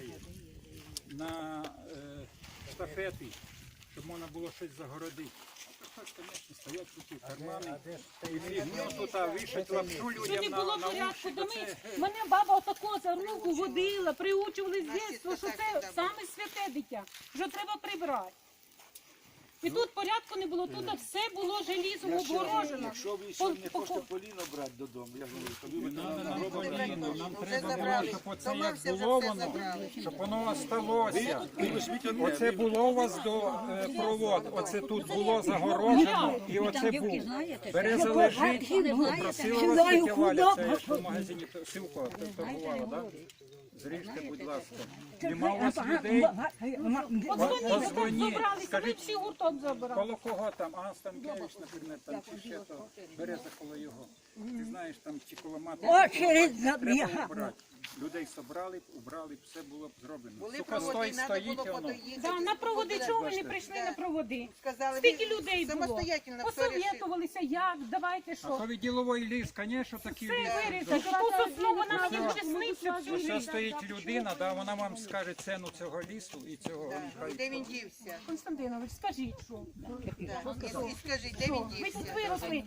є. На е, штафети, щоб можна було щось загородити. А так, звісно, стоять тут кармани. І фігню тут, вішать лапшу Що людям не було на порядку, уші, це... мене баба отако за руку водила, приучували з дитинства, що це саме святе дитя, що треба прибрати. І тут порядку не було, тут все було желізом обгорожено. Якщо ви ще не хочете поліно брати додому, я говорю, то ви Нам, треба було, щоб оце як було воно, щоб воно осталося. Оце було у вас до е, провод, оце тут було загороджено, і оце був. Береза лежить, попросила вас Валя, це в магазині Сивко торгувала, так? Зріжте, будь ласка. Нема у вас людей, Позвоніть, забралися, ми скажіть. всі гурток забрали. коло кого там, Ан Станкевич, наприклад, там чи ще то, береза коло його. Ти знаєш, там чи коломати. Очередь забігала. Людей собрали, б, убрали, все було б зроблено. Були Сука проводи, стоїть, треба стоїть було воно. подоїхати. Да, на проводи, чого ви не прийшли на проводи? Сказали, Скільки ви людей було? самостоятельно все рішили. Посовєтувалися, як, давайте А що. то від діловий ліс, звісно, такий ліс. Все вирізати, ту сосну, вона мені буде сниться всю Ось життя. стоїть людина, да, вона вам скаже ціну цього лісу і цього. Да. Де він дівся? Константинович, скажіть, що? Да. І, і скажіть, де він Ви дівся? тут виросли.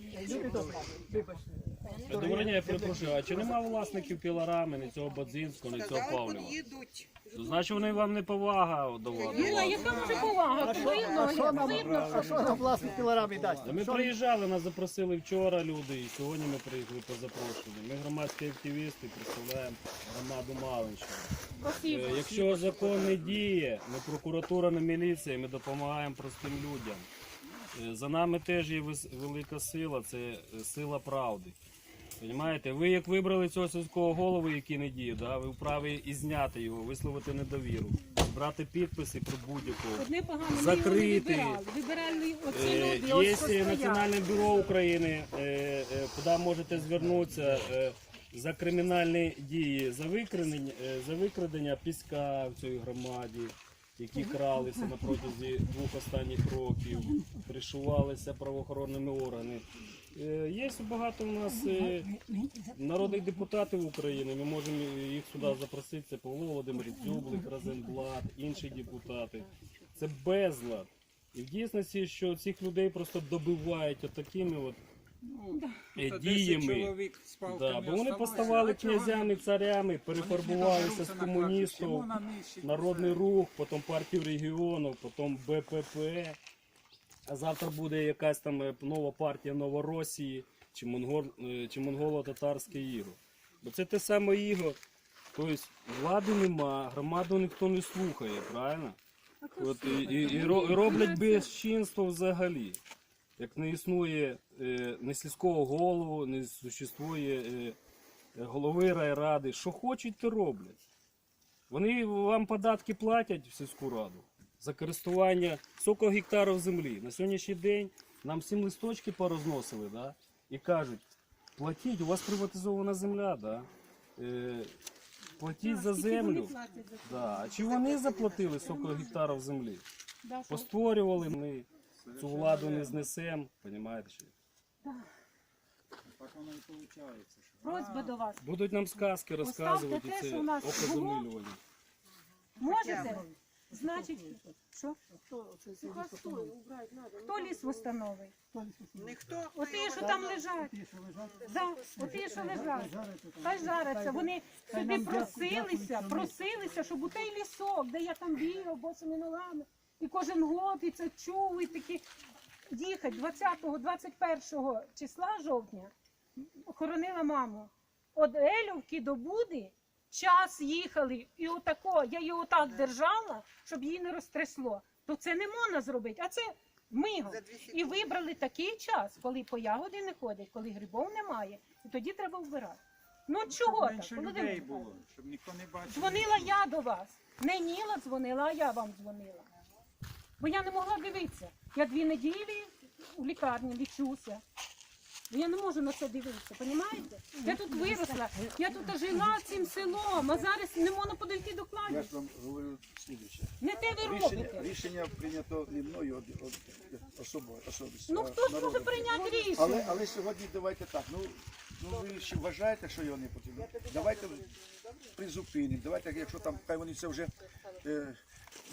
Доброго дня, я перепрошую, а чи нема власників пілорами, ні цього Бадзинського, ні цього Павлова? під'їдуть. Значить вони вам не повага до. Ну, а яка може повага? Видно, видно, що. Що нам власник пілорамі дасть? Та Ми приїжджали, нас запросили вчора люди, і сьогодні ми приїхали по запрошенню. Ми громадські активісти, представляємо громаду Малинщини. Е, Спасибо. Якщо закон не діє, не прокуратура, не міліція, ми допомагаємо простим людям. Е, За нами теж є вис- велика сила, це е, сила правди. Понімаєте, ви як вибрали цього сільського голову, який не діє, да, ви вправі і зняти його, висловити недовіру, брати підписи про будь-якого. Одне погано, ми його не Закрити. вибирали. Вибирали оці Е, люди, ось Є. Національне бюро України, е, е, куди можете звернутися е, за кримінальні дії, за викрадення, за викрадення піска в цій громаді, які кралися на протязі двох останніх років, пришувалися правоохоронними органами. Е, Є багато у нас е, народних депутатів України. Ми можемо їх сюди запросити. Це Павло Володимир Дзюблик, Розенблат, інші депутати. Це безлад. І в дійсності, що цих людей просто добивають отакими от е, 10 діями. чоловік з палками Да, бо вони поставали А чого князями, царями, вони перефарбувалися з на карту? комуністів, на? Народний рух, потім партію регіонів, потім БПП. А завтра буде якась там е, нова партія Новоросії чи, монгол, е, чи монголо-татарське іго. Бо це те саме іго. Тобто влади нема, громаду ніхто не слухає, правильно? От, і, і, і, ро- і роблять безчинство взагалі. Як не існує е, не сільського голову, не существує е, голови райради, що хочуть, то роблять. Вони вам податки платять в сільську раду за користування 40 гектарів землі. На сьогоднішній день нам всім листочки порозносили, да? і кажуть, платіть, у вас приватизована земля, да? е, платіть за землю. Да. А чи вони заплатили 40 гектарів землі? Постворювали ми цю владу не знесемо, розумієте? що? Так воно і виходить. Просьба до вас. Будуть нам сказки розказувати, те, це що у нас. Можете? Значить, що? Хто ліс встановить? Ніхто. Оті, що там лежать. Да, оті, що лежать. Хай жаряться. Вони сюди просилися, просилися, щоб у той лісок, де я там бігав босими ногами, і кожен год, і це чув, і такі їхати 20-21 числа жовтня хоронила маму. От Ельовки до Буди час їхали, і отако, я її отак держала, щоб її не розтрясло. То це не можна зробити, а це мигом. І вибрали такий час, коли по ягоди не ходять, коли грибов немає, і тоді треба вбирати. Ну чого так? Володимир людей було, щоб ніхто не бачив. Дзвонила я до вас. Не Ніла дзвонила, а я вам дзвонила. Бо я не могла дивитися. Я дві неділі у лікарні лічуся. Бо Я не можу на це дивитися, розумієте? Я тут виросла, я тут жила цим селом, а зараз не можна подойти до Я ж вам говорю слідуюче. Не те ви Рішення, робите. рішення прийнято не мною од- од- особо, особисто. Ну а хто ж може народом. прийняти рішення? Але, але сьогодні давайте так. Ну, Ну ви ще вважаєте, що його не потрібно? Давайте призупинимо. Давайте, якщо там хай вони це вже е,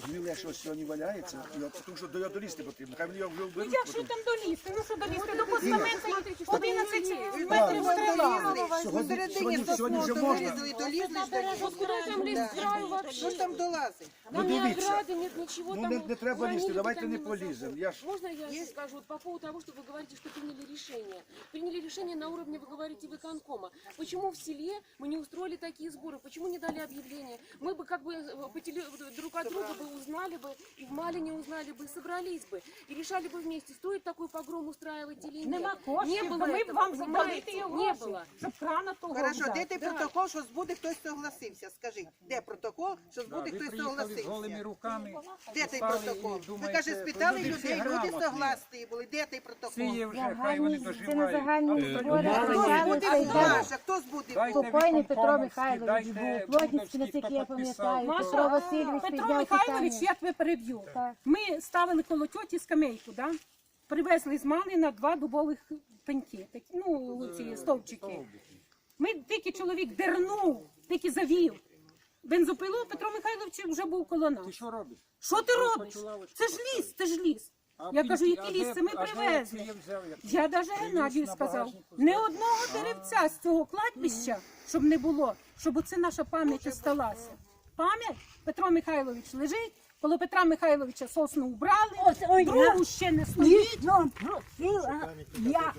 гниле, що сьогодні валяється, я- тому що до його долізти потрібно. Хай вони його вже Ну вберуть. як що потім. там долізти? Ну що долізти? До постамента 11 Ви метрів бачите, стріла. Сьогодні- Посередині сьогодні- сьогодні вже сосну можна. вирізали, долізли ж до нього. Куда там лезть? Краю вообще. Що ж там долазить? Ну Там ни дивіться. ограды нет, ничего Ну там. не, не треба лізти, граниты давайте там не не поліземо. Я ж Можно я скажу вот по поводу того, что вы говорите, что приняли решение? Приняли решение на уровне, вы говорите, выконкома. Почему в селе мы не устроили такие сборы? Почему не дали объявление? Мы бы как бы э, по теле- друг от друга бы узнали бы, и в Малине узнали бы, и собрались бы, и решали бы вместе, стоит такой погром устраивать или нет. Нема не коштів, было то ми б этого, вам понимаете? задали його Не гроші, было. щоб крана того Хорошо, взяти. де той протокол, що збуде хтось согласився? Скажіть, де протокол, що Да, збуде ви хтось приїхали з голими согласився? руками. Де той стали протокол? і Ви думаєте, каже, спитали люди всі людей, люди грамотні. согласні були. Де той протокол? Ці вже, хай вони Це на доживають. загальні Е, збори Мали- Хто стоялися збуде і далі. Маша? Хто збуде? Дайте Покойний Петро виконкомовський, Михайлович дайте був, Плотницький, Бунковський, наскільки я хто підписав, пам'ятаю, то- Петро Васильович Петро підняв Михайлович, я тебе переб'ю. Ми ставили коло тьоті скамейку, да? привезли з Малина два дубових пеньки, такі, ну, ці стовпчики. Ми тільки чоловік дернув, тільки завів. Бензопилу Петро Михайлович вже був коло нас. Ти що робиш? Що ти робиш? Це ж ліс, це ж ліс. А Я пінки- кажу, а який де- ліс? Це ми привезли. я навіть Геннадію сказав, не одного деревця з цього кладбища, щоб не було, щоб оце наша пам'ять осталася. Пам'ять Петро Михайлович лежить, коло Петра Михайловича сосну убрали, другу ще не стоїть. Да, я.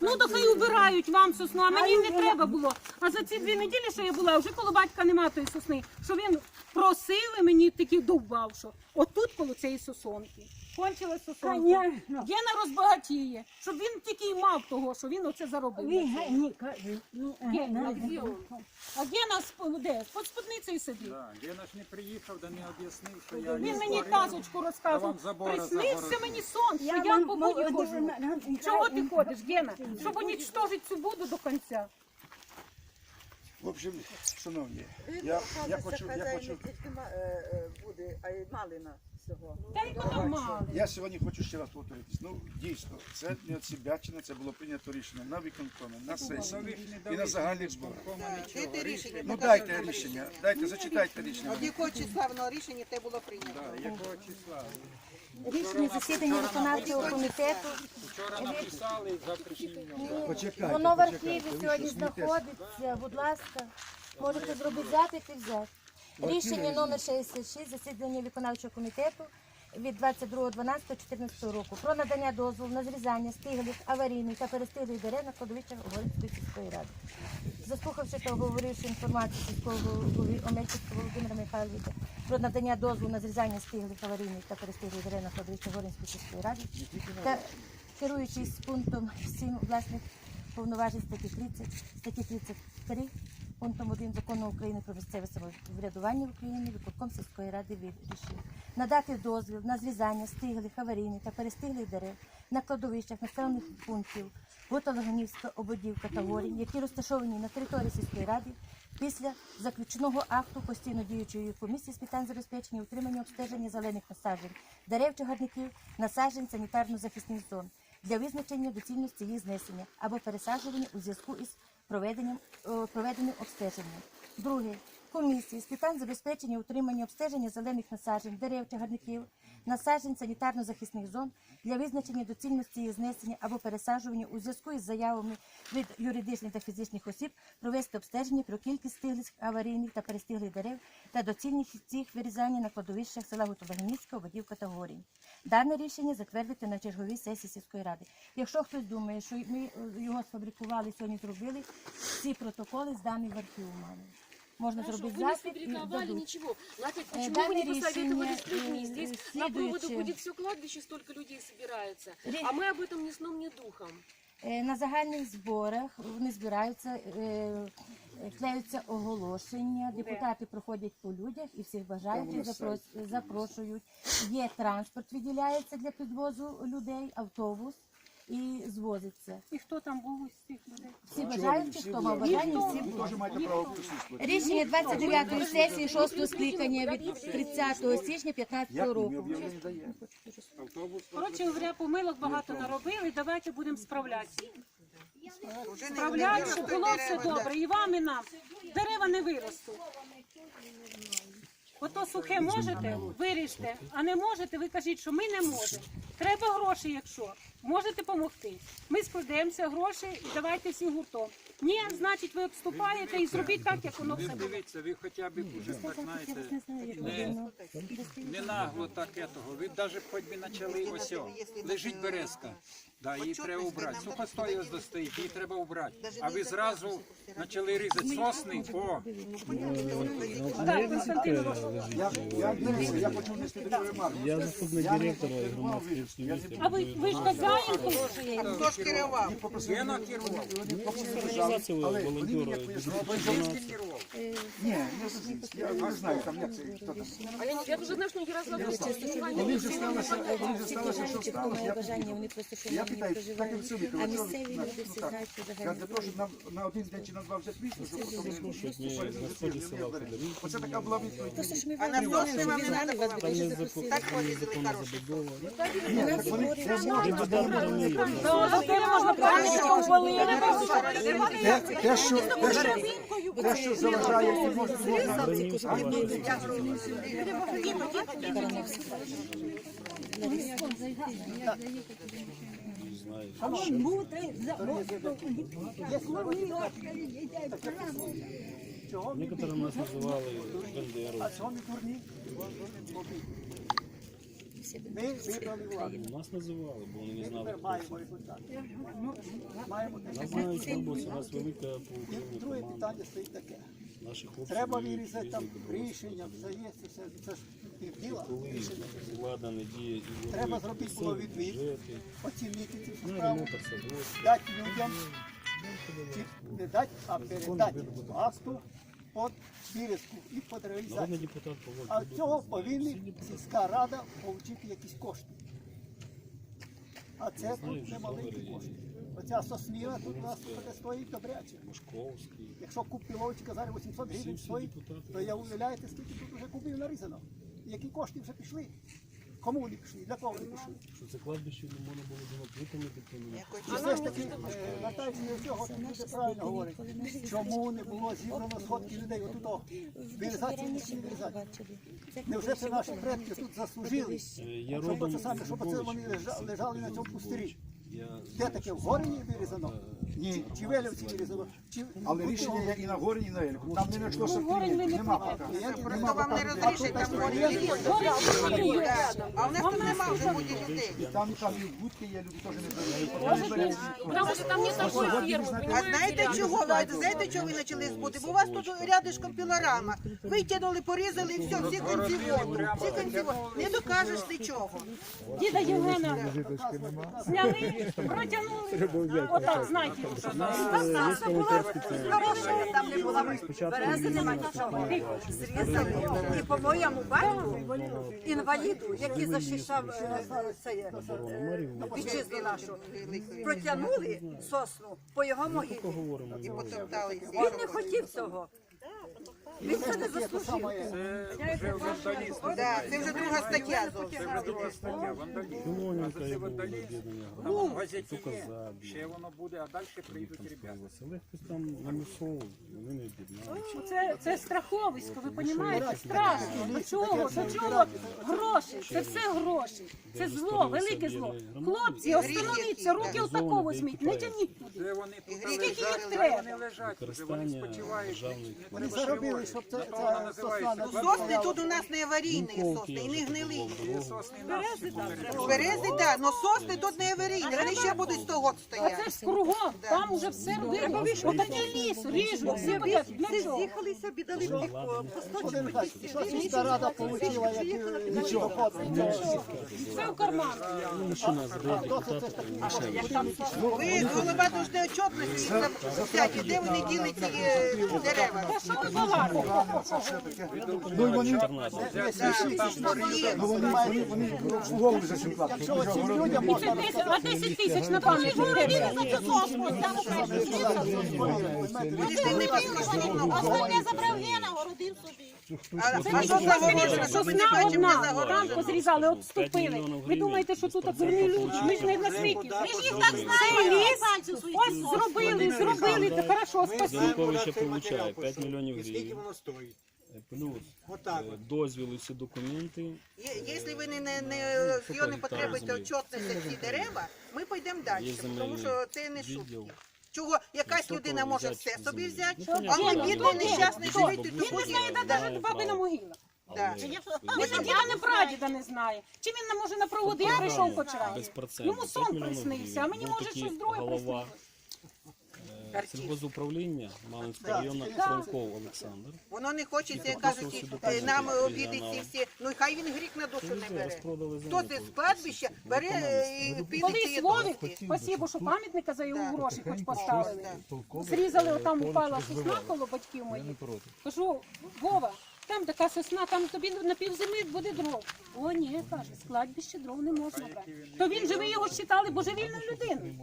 Ну то хай убирають вам сосну, а мені не треба було. А за ці дві неділі, що я була, вже коло батька нема тої сосни, що він просили мені такі довбав, що отут коло цієї сосонки. Кончилась сосонка. Гена розбагатіє, щоб він тільки й мав того, що він оце заробив. Гена. Где он? А Гена з- де? Під спідницею сидить. Да, Гена ж не приїхав, да не об'яснив, що я Він мені казочку розказував. вам забора Приснився мені сон, що я по буді ходжу. Чого ти ходиш, Гена? Щоб унічтожити цю буду до кінця. В общем, шановні, я, я хочу, я хочу. буде, а й малина всього. Та й мало. Я сьогодні хочу ще раз повторитись. Ну дійсно, це не отсібячина, це було прийнято рішення на виконкомі, на сесії і на загальних зборах. Де те рішення? Ну дайте рішення, дайте, зачитайте рішення. От якого числа воно рішення те було прийнято? Якого числа? Рішення засідання виконавчого комітету. Вчора написали, завтрашнім. Почекайте, Воно в почекайте. архіві Ви сьогодні знаходиться. Будь ласка, можете зробити запит і взяти. Рішення номер 66 засідання виконавчого комітету від 22.12.14 року про надання дозволу на зрізання стиглих, аварійних та перестиглих дерев на кладовищах Угорської сільської ради. Заслухавши та обговоривши інформацію сільського голови Омельчицького Володимира Михайловича про надання дозволу на зрізання стиглих, аварійних та перестиглих дерев на кладовищах Горинської сільської ради та керуючись пунктом 7 власних повноважень статті 30, статті 33, пунктом 1 закону України про місцеве самоврядування в Україні виконком сільської ради вирішив надати дозвіл на зрізання стиглих, аварійних та перестиглих дерев на кладовищах населених пунктів Готолаганівська, Ободівка та Горінь, які розташовані на території сільської ради після заключеного акту постійно діючої комісії з питань забезпечення, утримання, обстеження зелених насаджень, дерев чагарників, насаджень санітарно-захисних зон для визначення доцільності їх знесення або пересаджування у зв'язку із проведенням, о, проведеним обстеженням. Друге. Комісії з питань забезпечення, утримання, обстеження зелених насаджень, дерев, чагарників, насаджень санітарно-захисних зон для визначення доцільності їх знесення або пересаджування у зв'язку із заявами від юридичних та фізичних осіб провести обстеження про кількість стиглих, аварійних та перестиглих дерев та доцільність їх вирізання на кладовищах села Гутолаганівська, Водівка та Горінь. Дане рішення затвердити на черговій сесії сільської ради. Якщо хтось думає, що ми е, його сфабрикували, сьогодні зробили, ці протоколи здані в архів у мене. Можна Хорошо, зробити вы не запит і сфабриковали дадуть. ничего. Но опять, Э, почему вы данное не посоветовали с решение, людьми? э, Здесь на проводах следующее. будет все кладбище, столько людей собирается. Ре- А мы об этом ни сном, ни духом. Е, На загальних зборах вони збираються, е, е, клеються оголошення, депутати проходять по людях і всіх бажаючих запрос- запрошують. Є транспорт, виділяється для підвозу людей, автобус і звозиться. І хто там був із цих людей? Всі бажаючі, хто мав бажання, всі були. маєте право присутствувати. Рішення 29-ї сесії 6 скликання від 30 січня 2015 Як року. об'явлення? Коротше говоря, помилок багато наробили, давайте будемо справлятися. Справляють, щоб було все добре. І вам, і нам. Дерева не виростуть. Ото сухе можете, виріжте, а не можете, ви кажіть, що ми не можемо. Треба гроші, якщо можете допомогти. Ми складемося гроші і давайте всі гуртом. Ні, значить, ви обступаєте і зробіть так, як воно все буде. дивіться, ви хоча б уже так знаєте, не, не нагло так етого. Ви навіть хоч би почали ось о, лежить березка. Да, її треба убрати. Сухостой ось достоїть, її треба убрати. А ви зразу почали різати сосни. О, Так, Константин Іванович. Я, я, дивіться, я хочу внести таку ремарку. Я заступник директора не А ви, ви ж тут? Хто ж керував? я накерував. Вони Організація але вони мені волонтера пояснили, Керував. Ні, не. Я не знаю, там як це, хто там. Я, не- знаю, что Ярослав Вони вже сталося, вони вже сталося, що сталося. Бажання, вони просто що я питаю, так і проживають. А місцеві люди ну, всі знають, що Я для того, щоб нам на один день чи на два вже прийшло, щоб потім не знаходиться не Оце така була відповідь. Просто ж ми А на вам вам не треба вас було. буде запросили. Так порізали хороші. Ні, так вони це можуть. Те, те, що, те, що, те, що заважає, і можна, можна Некоторые нас називали бендеру. Нас називали, бо вони не знали, хто це. Нас знають в роботі, у нас велика по Україні Друге команда. питання стоїть таке. Наші хлопці Треба воюють вирізати там рішення, все є, це все це ж півділа. Коли Рішення. влада не діє і воює, Треба зробити було місцеві відвід. бюджети, Оцінити цю ну, справу, ремонт дати людям, чи не дати, а передати акту під вирізку і під реалізацію. депутат А цього повинна сільська рада отримати якісь кошти. А це тут не маленькі кошти. Оця сосніва тут у нас стоїть добряче. Якщо куб піловочка зараз 800 гривень стоїть, то я уявляєте, скільки тут вже кубів нарізано. Які кошти вже пішли? Кому вони пішли? Для кого вони пішли? Що це кладбище не можна було то не І все ж таки, е, Наталія всього люди правильно говорять. Чому не було зібрано сходки людей? Отут о, вирізати чи не вирізати? Невже це наші предки тут заслужили? Е, Щоб це саме, щоб це вони лежали на цьому пустирі? Де таке в Горіні вирізано? Ні. Чи в Елівці вирізано? Чи Але рішення як і на горі, і на Ельку. Там не знайшлося ви не нема пока. Я вам не розрішать там горі. А у нас тут нема вже буде людей. І там, і там, і в будки є, люди теж не беруть. Там А знаєте чого? Ви знаєте, чого ви почали збути? Бо у вас тут рядишком пілорама. Витягнули, порізали і все, всі кінці воду. Всі кінці воду. Не докажеш нічого. Діда Євгена зняли, протягнули. Отак, знаєте. Там не було берези, нема нічого. Зрізали. І по моєму батьку, інваліду, який захищав е, це, е, вітчизну нашу, протягнули сосну по його могилі. І потоптали. Він не хотів цього. Він це не заслужив. Це вже вандалізм. Да, це вже друга стаття зовсім. Це вже друга стаття, вандалізм. Філоненка Це вандалізм. в газеті є, ще воно буде, а далі прийдуть ребята. Але хтось там намусов, вони не об'єдналися. Це, це страховисько, ви розумієте? Страшно. До чого? До чого гроші? Це все гроші. Це зло, велике зло. Хлопці, остановіться, руки отако візьміть, не тяніть туди. Де вони тут Скільки їх лежать, треба? вони лежать, вони Використання спочивають. Вони заробили, щоб це, сосна не Сосни тут у нас не аварійні сосни, і не гнилі. Помережі. Берези, так, але сосни тут не аварійні, вони ще будуть 100 років А стояти. це ж кругом, там уже все робили. Отакий ліс ріжуть, всі буде. Для чого? З'їхалися, бідали по Володимир Михайлович, що сільська рада отримала, як е, нічого. Все в карман. Ну, що нас ряд депутатів Ви голова дуже отчетності, де вони діли ці е, дерева. Що ви балакаєте? Ну і вони, ну вони, вони, вони обслуговували за цим платом. Якщо цим І це 10, а 10 тисяч на пам'ять городі. Вони ж не безкоштовно. Останнє забрав Гена, городив собі. А що загорожено? Не Сосна одна, там позрізали, отступили. Ви думаєте, що тут дурні люди? Ми ж не на світі. Ми ж їх так знаємо. Ось зробили, зробили, то хорошо, спасибо. Януковича получає 5 мільйонів Скільки гривень. воно стоїть? Плюс Отак е, от. дозвіл і всі документи. Є- Якщо ви не, не, не, з його не потребуєте отчетності ці дерева, ми підемо далі, Є тому земельний що це не відділ. Чого якась людина може все собі взяти, Ну, а ми бідний ну, нещасний живити Він не знає навіть бабина могила. Да. Ми ж діда не прадіда не знає. Чи він не може на проводи прийшов хоч раз? Йому сон приснився, а мені може щось друге приснилося. Е, сільгозуправління Малинського району Франков Олександр. Воно не хочеться, як кажуть, е, нам обіди ці всі. Ну і хай він грік на душу не бере. Розпродали Хто це з кладбища бере е, і піде Колись цієї дошки. спасибо, що пам'ятника за його Так. гроші хоч поставили. Зрізали, отам упала сосна коло батьків моїх. Кажу, Вова, там така сосна, там тобі на півзими буде дров. О, ні, каже, з кладбища дров не можна брати. То він же ви його вважали божевільною людиною.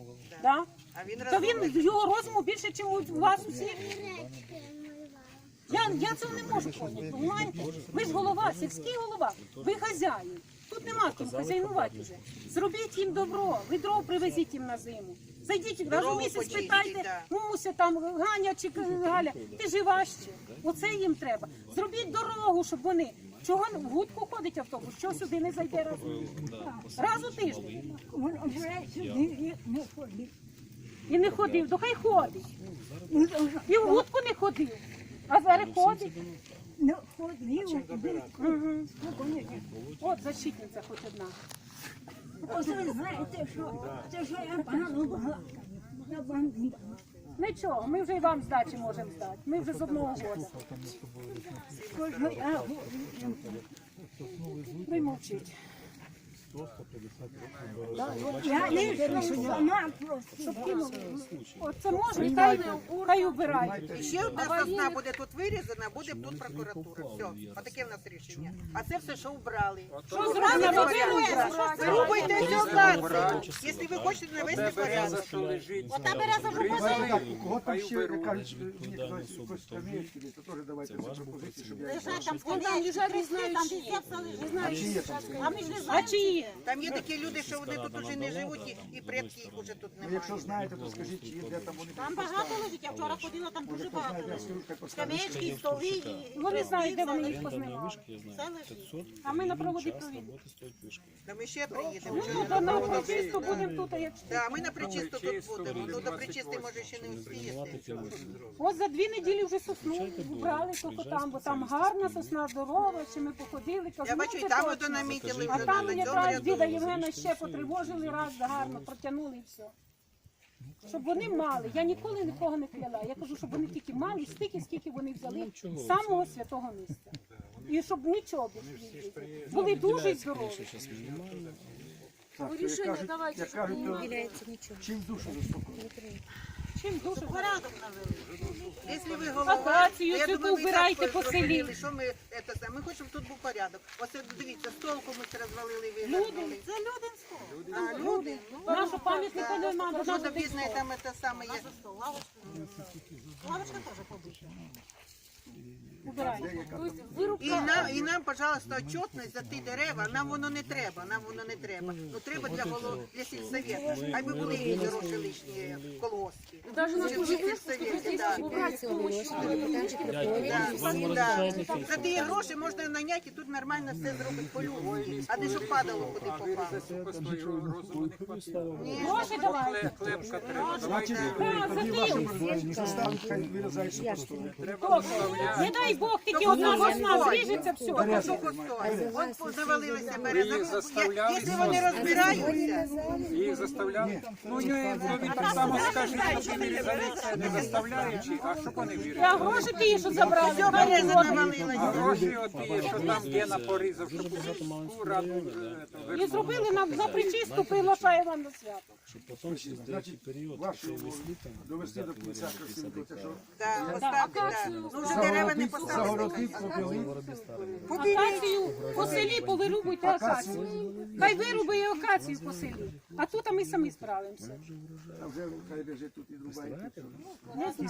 Да? То він його розуму більше, ніж у вас усіх. Я, я цього не можу поняти, розумієте? Ви ж голова, сільський голова, ви хазяїн. Тут нема ким хазяйнувати вже. Зробіть їм добро, ви дров привезіть їм на зиму. Зайдіть раз у місяць, питайте, да. мамуся там Ганя чи Галя, ти жива ще. Оце їм треба. Зробіть дорогу, щоб вони. Чого в гудку ходить автобус? Що сюди не зайде раз? у тиждень? Раз у тиждень. І не ходив, то хай ходить. І в гудку не ходив. А зараз ходить. Мгм. От защитниця хоч одна. Ось ви знаєте, що це що я погано була. Я бандита. Нічого, ми вже і вам здачі можемо здати. Ми вже з одного года. Я Ви мовчіть. Я не сама просто. От це може, хай, хай убирають. І ще одна сосна буде тут вирізана, буде тут прокуратура. Все, отаке в нас рішення. А це все, що вбрали. Що зробили? Рубайте все націю, якщо ви хочете навести порядок. Ота береза. Так, кого там ще кажуть, то теж давайте ці пропозиції, щоб я Лежать там лежать, не знаю, там чиї. там. А ми ж не знаємо. чи є? Там є такі люди, що вони тут уже не живуть, і- і предки їх уже тут Ну, немає. якщо знаєте, то скажіть, чи є де там вони Там багато лежить, я вчора ходила, там дуже багато. Скамеечки, столи і... Вони знають, де вони їх познімали. вишка, я знаю, 500 А ми на проводі провідні. Та ми ще приїдемо. Ну, то на прочисту будемо тут, а. Да, ми на причисту тут будемо. Ну, до причисти може ще не успієте. Ось за дві неділі вже сосну убрали тільки там, бо там гарна сосна, здорова, ще ми походили. Я ну, бачу, і це там точно. ото намітили А вже там на цьому якраз ряду. Діда Євгена ще потривожили раз, гарно протягнули і все. Щоб вони мали. Я ніколи нікого не кляла. Я кажу, щоб вони тільки мали стільки, скільки вони взяли з самого святого місця. І щоб нічого більше не було. Були дуже здорові. Ну, рішення давайте, щоб не Виділяється нічого. чим душу заспокоїть. Чим дуже Порядок навели. Якщо ви голова, Акацію я цю думаю, ви так по селі. зрозуміли, Що ми, це, саме. ми хочемо, щоб тут був порядок. Оце дивіться, столку ми це розвалили, вигадали. Це людинсько. А, люди, ну, Нашу пам'ятника нема, бо що бідної там це саме є. Лавочка. Лавочка теж побита. І нам, і нам, пожалуйста, отчетність за ті дерева, нам воно не треба, нам воно не треба. Ну треба для голов, для сільсовету. Хай би були і гроші лишні колгоспки. Даже на сільсовєті, да. Да. За ті гроші можна наняти і тут нормально все зробити по-людськи, а не щоб падало куди попало. Гроші давайте. Пропозиції заставить, хай вирізають. Не дай Бог, тільки одна сосна зріжеться, все. Що постоїть? От завалилися береза. Якщо вони розбираються, Їх заставляли. Ну, ні, ну, він так само скаже, що вони різаниця не заставляючи, а що вони вірять? А гроші ті, що забрали, все береза. А навалилася. гроші от ті, що там є на порізав, щоб у раду е, І зробили нам за причистку, приглашає вам на свято. щоб потім через деякий період, якщо весні там довести до кінця красивого, це що Да, поставте, да. Ну вже дерева не Загородив, поставили. загородив, побілив. Акацію по селі повирубуйте акацію. Хай вирубує акацію по селі. А тут а ми самі справимося. А вже хай лежить тут і рубає. Тільки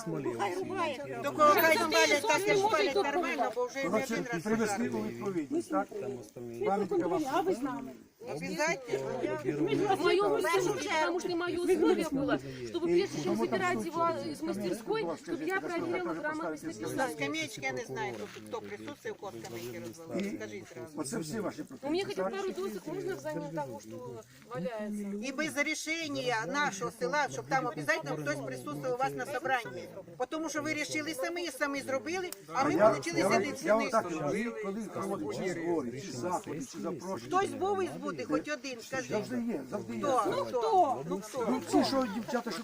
хай спалять, так і спалять нормально, бо вже не Коротше, один раз привезли у відповідність, так? Пам'ятка вам. А ви з нами. Обязательно. В моем условии, потому что мое условие было, чтобы прежде чем забирать его из мастерской, чтобы я проверила грамотность На написания. скамеечке я не знаю, хто, хто присутствує, у кого скамейки розвалили. Скажіть зразу. Оце всі ваші У меня пропозиції. хотя бы пару досок можно взамен того, что валяется. І без рішення нашого села, щоб там обов'язково хтось присутствував у вас на собранні. Тому що ви рішили самі, самі зробили, а ми Я, я, я вам ціни. так кажу, ви коли проводите чи збори, чи заходи, чи запрошення. Хтось був із буде, хоч один, скажіть. Завжди є, завжди є. Хто? Ну хто? Ну хто? Ну, ці, що дівчата, що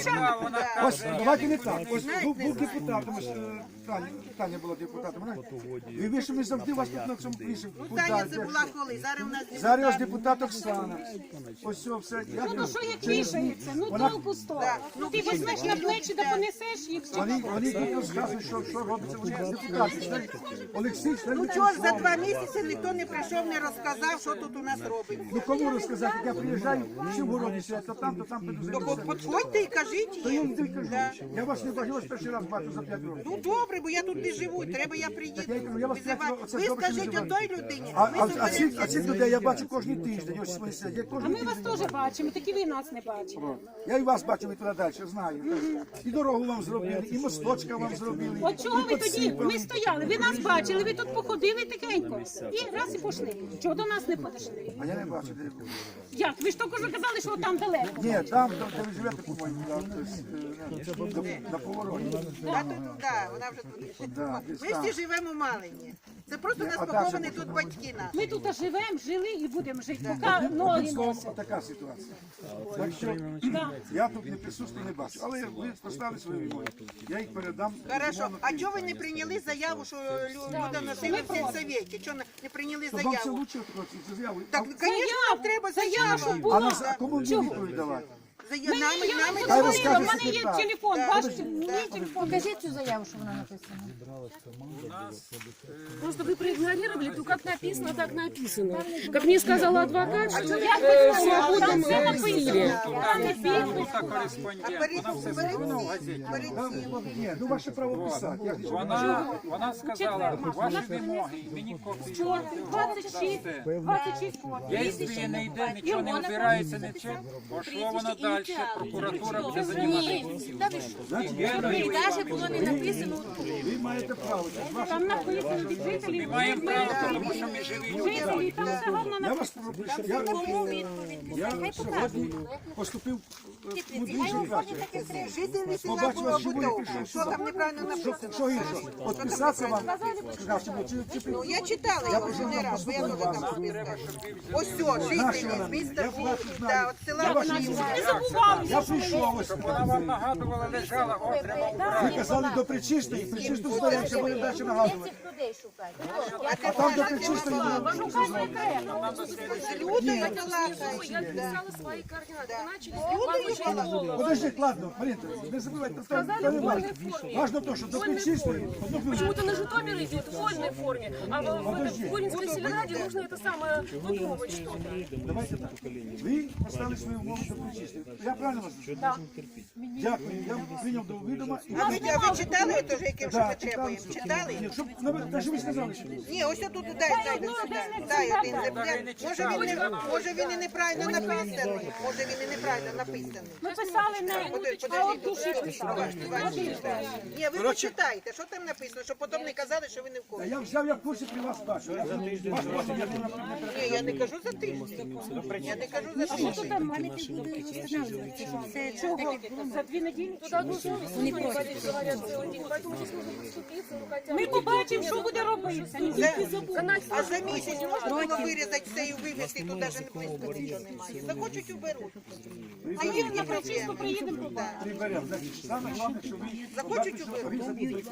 Що вона Ось, давайте не так. Ось був, був депутатом, ось, е, Таня, Таня була депутатом. Вона, ви вийшли, ми завжди вас тут на цьому пишемо. Ну Таня це була коли, зараз у нас Зараз ось депутат Оксана. Ось все, все. Я, Ну що як вішається? Ну толку з того. Ну ти візьмеш на плечі да понесеш їх. чи вони, вони тут розказують, що, що робиться. Вони депутати. знаєте. Олексій, Ну знаєте, чого ж за два місяці ніхто не прийшов, не розказав, що тут у нас робиться. Ну кому розказати, як я приїжджаю, всі в городі сидять, то там, то там, то Ну, тут. от Підходьте і кажіть їм. Да. Я вас не бачу, я вас перший раз бачу за п'ять років. Ну добре, бо я тут не живу, треба я приїду. я кажу, я вас Ви добре, що скажіть визиваєте. отой людині, А, ми а, а, ці, а цих людей я бачу кожен тиждень. Ось вони сидять. Я А кожен ми вас тиждень. теж бачимо, тільки ви нас не бачите. Я і вас бачив і туди далі, знаю. І дорогу вам зробили, і мосточка вам зробили. От чого ви тоді? Ми стояли, ви нас бачили, ви тут походили тихенько. І раз і пішли. Чого до нас не підійшли? А я не бачу, де ви. Як? Ви ж тільки що казали, що там далеко. Ні, там, там, де ви живете, по-моєму, да, тобто, е, на- на повороті. А тут, да, вона вже тут. Да, Ми всі живемо в Малині. Це просто нас а поховані тут батьки наші. Ми тут живемо, жили і будемо жити, поки ноги Словом, носять. така ситуація. Так що я тут не присутствую, не бачу. Але ви поставили свої вимоги. Я їх передам. Хорошо, а чого ви не прийняли заяву, що люди носили в сільсовєті? Чого не прийняли вам це заяву? лучше заяву. Так, звісно, нам треба Заяву заяву. А на кому мені відповідь давати? Зая- Мені, Нами, я вам нами Хай подзвонила, в розкаже мене є секретар. телефон, ваш мій телефон. Покажіть цю заяву, що вона написана. Просто вы проигнорировали, то как написано, так написано. Как мне сказал адвокат, что Я э, в писала, там свободном все э, написано. стиле. Там і підпис. та кореспондент, перед вона все перед зробила в цим, газеті. перед цим. Ні, ну ваше право писати. Я ж нічого не Вона, вона сказала, ваші вимоги, мені копію. 26, 26 Якщо не йде, нічого не обирається, нічого, пошло воно далі, Прокуратура буде займатися. Даже було не написано. Ви маєте право. Там написано від жителів. Ми маємо право, тому що ми живі люди. Там все гарно Я написано. вас прошу, я, я сьогодні поступив е, в мудріше. Жителі села будову. пішов Що там неправильно написано? Що інше? Отписався вам, Ну, я читала його вже не раз, бо я теж там. Ось все, жителі міста да, от села Бухів. Не забували. Я прийшов ось. Вона вам нагадувала, лежала, о, треба убрати. Ви казали до причистої, причисту зберемося, будемо далі нагадувати. Цих людей шукати. А там до причистої не Шукати не треба. Люди Я балакають. написала свои координаты. Начали получать голову. Подождіть, ладно, Марінка, не забувайте, там не важно. Важно то, що до причистої, одну хвилину. Почему-то на Житомир идет в вольной форме, а в, в Горинской сельраде нужно это самое выпробовать что-то. Давайте так. Ви поставили свою умову до причистої. Я правильно вас зрозумів? Дякую, я прийняв до відома. і- А ви, а ви читали теж, яким що Да, ми читали. требуємо? Читали? Ні, щоб, те, що ви сказали, що Ні, ось тут дай, дай, дай, дай, дай один земляк. Може він, не, може він і неправильно написаний, може він і неправильно написаний. Ми писали не, а от душі писали. Ні, ви почитайте, що там написано, щоб потім не казали, що ви не в курсі. я взяв, я в курсі при вас бачу. Я за тиждень. Я не. Ні, я не кажу за тиждень. Я не кажу за тиждень. Що там мене Це чого? За дві неділі? Поступиться, ну Ми побачимо, що буде забудемо. А за місяць можна було вирізати все і вивезти, тут навіть не близько нічого немає. Захочуть уберуть. А їх не Чисто приїдемо ви Захочуть уберуть.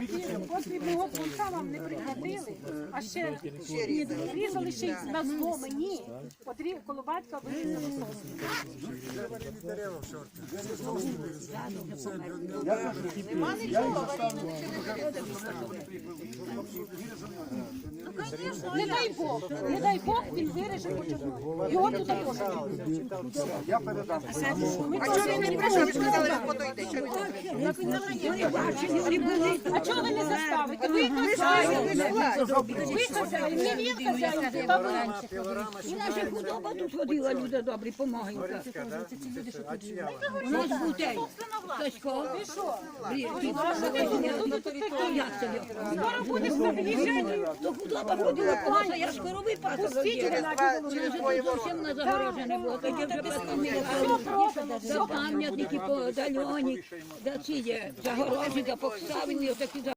вітром. Потрібного пункта вам не прихватили, а ще різали ще й на зло мені. Потрібно коло батька вирізали. Не дай Бог, не дай Бог, він виреже по. Його туди теж. Я передам. А чого він не прийшов? Ви не А чого ви не заставите? Ви хазяїн. Ви хазяїн, не він та ви. І наша худоба тут ходила, люди добрі, помагають. У нас бутей. Сашко, що? як це? Скоро буде приїжджати. То худоба ходила, погано, я ж коровий пасок. Вже зовсім на загорожене було, тоді вже пам'ятники по Дальоні, за ці є загорожі, за покставені, отакі